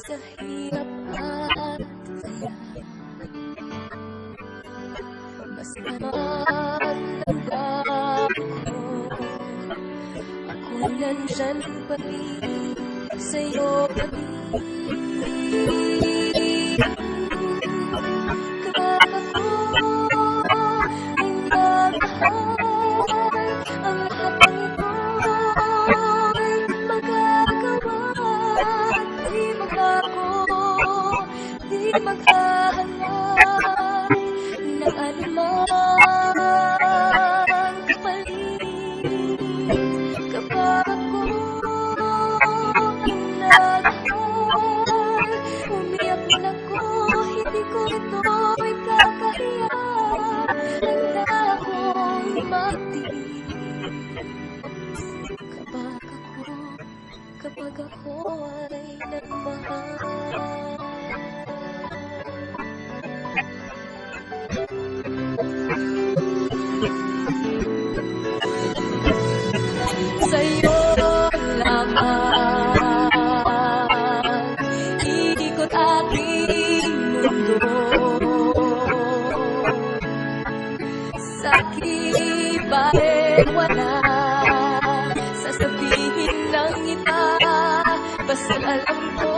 sa hirap at saya. Basta mahalaga ko Ako nandyan pa rin Sa'yo pa maghahanap Ng anumang kapalit Kapag ako ang nagmahal Umiyak man ako, hindi ko ito ikakahiya Handa akong magtiis Kapag ako, kapag ako ay nagmahal sa'yo lamang Iikot aking mundo. Sakit ba'y eh, wala? Sasabihin ng iba Basta alam ko